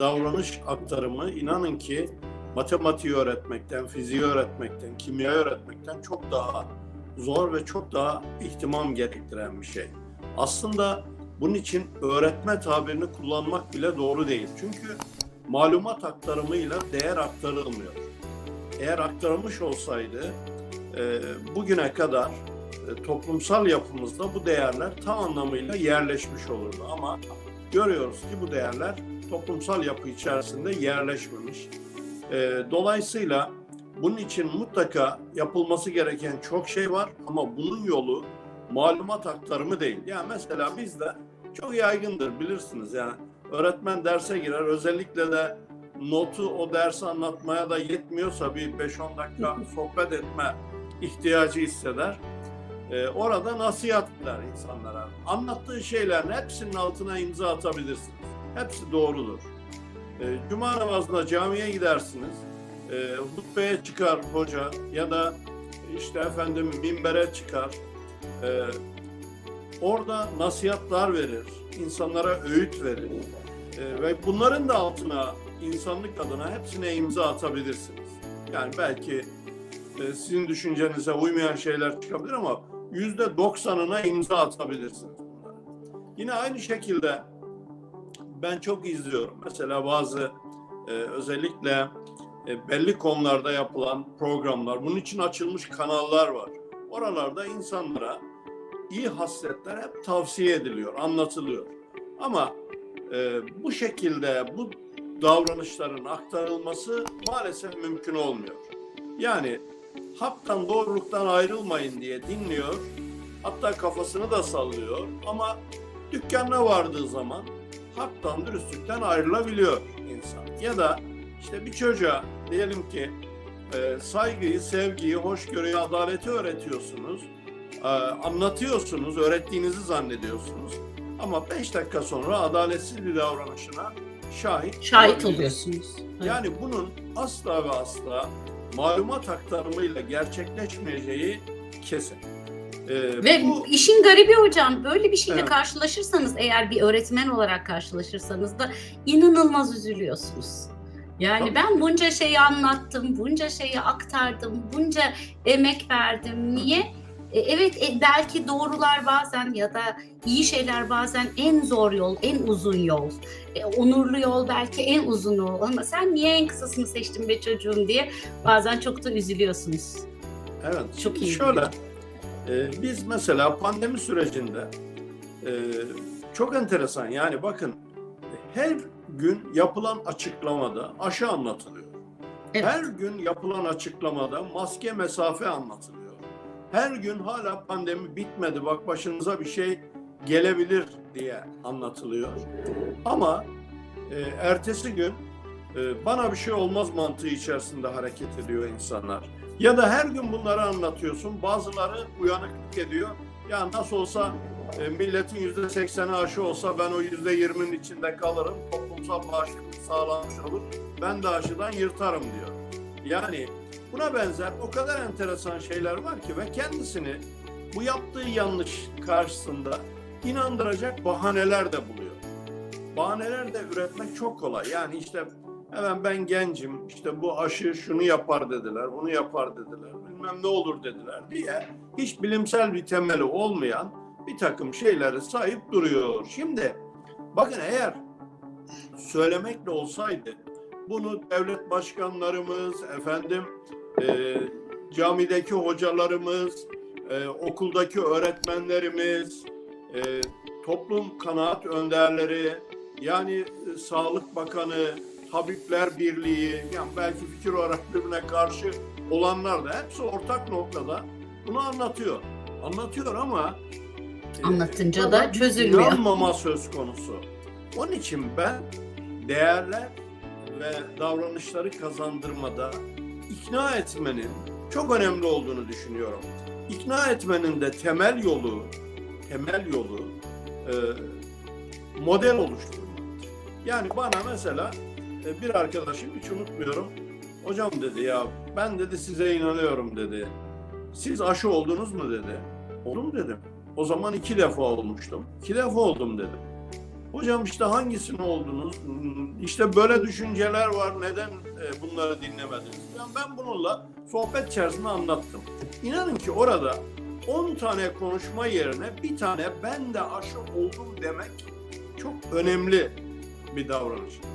davranış aktarımı inanın ki matematiği öğretmekten, fiziği öğretmekten, kimya öğretmekten çok daha zor ve çok daha ihtimam gerektiren bir şey. Aslında bunun için öğretme tabirini kullanmak bile doğru değil. Çünkü malumat aktarımıyla değer aktarılmıyor. Eğer aktarılmış olsaydı e, bugüne kadar e, toplumsal yapımızda bu değerler tam anlamıyla yerleşmiş olurdu. Ama görüyoruz ki bu değerler toplumsal yapı içerisinde yerleşmemiş. E, dolayısıyla bunun için mutlaka yapılması gereken çok şey var ama bunun yolu malumat aktarımı değil. Yani mesela bizde çok yaygındır bilirsiniz yani öğretmen derse girer özellikle de notu o dersi anlatmaya da yetmiyorsa bir 5-10 dakika sohbet etme ihtiyacı hisseder. Ee, orada nasihat eder insanlara. Anlattığı şeylerin hepsinin altına imza atabilirsiniz. Hepsi doğrudur. Ee, Cuma namazında camiye gidersiniz. Ee, hutbeye çıkar hoca ya da işte efendim minbere çıkar. Ee, orada nasihatler verir. insanlara öğüt verir. Ee, ve bunların da altına insanlık adına hepsine imza atabilirsiniz. Yani belki e, sizin düşüncenize uymayan şeyler çıkabilir ama yüzde doksanına imza atabilirsiniz. Yine aynı şekilde ben çok izliyorum. Mesela bazı e, özellikle e, belli konularda yapılan programlar, bunun için açılmış kanallar var. Oralarda insanlara iyi hasletler hep tavsiye ediliyor, anlatılıyor. Ama e, bu şekilde bu davranışların aktarılması maalesef mümkün olmuyor. Yani haktan doğruluktan ayrılmayın diye dinliyor. Hatta kafasını da sallıyor ama dükkanına vardığı zaman haktan dürüstlükten ayrılabiliyor insan. Ya da işte bir çocuğa diyelim ki e, saygıyı, sevgiyi, hoşgörüyü, adaleti öğretiyorsunuz. E, anlatıyorsunuz, öğrettiğinizi zannediyorsunuz. Ama beş dakika sonra adaletsiz bir davranışına şahit Şahit oluyorsunuz. Evet. Yani bunun asla ve asla malumat aktarımıyla gerçekleşmeyeceği kesin. Ee, Ve bu işin garibi hocam böyle bir şeyle Evet. karşılaşırsanız eğer bir öğretmen olarak karşılaşırsanız da inanılmaz üzülüyorsunuz. Yani Tabii. ben bunca şeyi anlattım, bunca şeyi aktardım, bunca emek verdim. Niye? E, evet e, belki doğrular bazen ya da iyi şeyler bazen en zor yol, en uzun yol. E, onurlu yol belki en uzun yol ama sen niye en kısasını seçtin be çocuğum diye bazen çok da üzülüyorsunuz. evet. Çok iyi Şöyle, e, biz mesela pandemi sürecinde e, çok enteresan. Yani bakın her gün yapılan açıklamada aşı anlatılıyor. Evet. Her gün yapılan açıklamada maske mesafe anlatılıyor. Her gün hala pandemi bitmedi bak başınıza bir şey gelebilir diye anlatılıyor. Ama e, ertesi gün e, bana bir şey olmaz mantığı içerisinde hareket ediyor insanlar. Ya da her gün bunları anlatıyorsun. Bazıları uyanıklık ediyor. Ya nasıl olsa e, milletin yüzde sekseni aşı olsa ben o yüzde yirminin içinde kalırım. Toplumsal bağışıklık sağlanmış olur. Ben de aşıdan yırtarım diyor. Yani buna benzer o kadar enteresan şeyler var ki ve kendisini bu yaptığı yanlış karşısında inandıracak bahaneler de buluyor. Bahaneler de üretmek çok kolay. Yani işte hemen ben gencim, işte bu aşı şunu yapar dediler, bunu yapar dediler, bilmem ne olur dediler diye hiç bilimsel bir temeli olmayan bir takım şeyleri sayıp duruyor. Şimdi bakın eğer söylemekle olsaydı bunu devlet başkanlarımız, efendim e, camideki hocalarımız, e, okuldaki öğretmenlerimiz, e, toplum kanaat önderleri, yani e, Sağlık Bakanı, Tabipler Birliği, yani belki fikir olarak birbirine karşı olanlar da hepsi ortak noktada bunu anlatıyor. Anlatıyor ama e, Anlatınca buna da çözülmüyor. İnanmama söz konusu. Onun için ben değerler ve davranışları kazandırmada ikna etmenin çok önemli olduğunu düşünüyorum. İkna etmenin de temel yolu, temel yolu e, model oluşturmak. Yani bana mesela e, bir arkadaşım hiç unutmuyorum. Hocam dedi ya ben dedi size inanıyorum dedi. Siz aşı oldunuz mu dedi. Oldum dedim. O zaman iki defa olmuştum. İki defa oldum dedim. Hocam işte hangisini oldunuz? İşte böyle düşünceler var. Neden e, bunları dinlemediniz? Yani ben bununla sohbet içerisinde anlattım. İnanın ki orada 10 tane konuşma yerine bir tane ben de aşı oldum demek çok önemli bir davranış.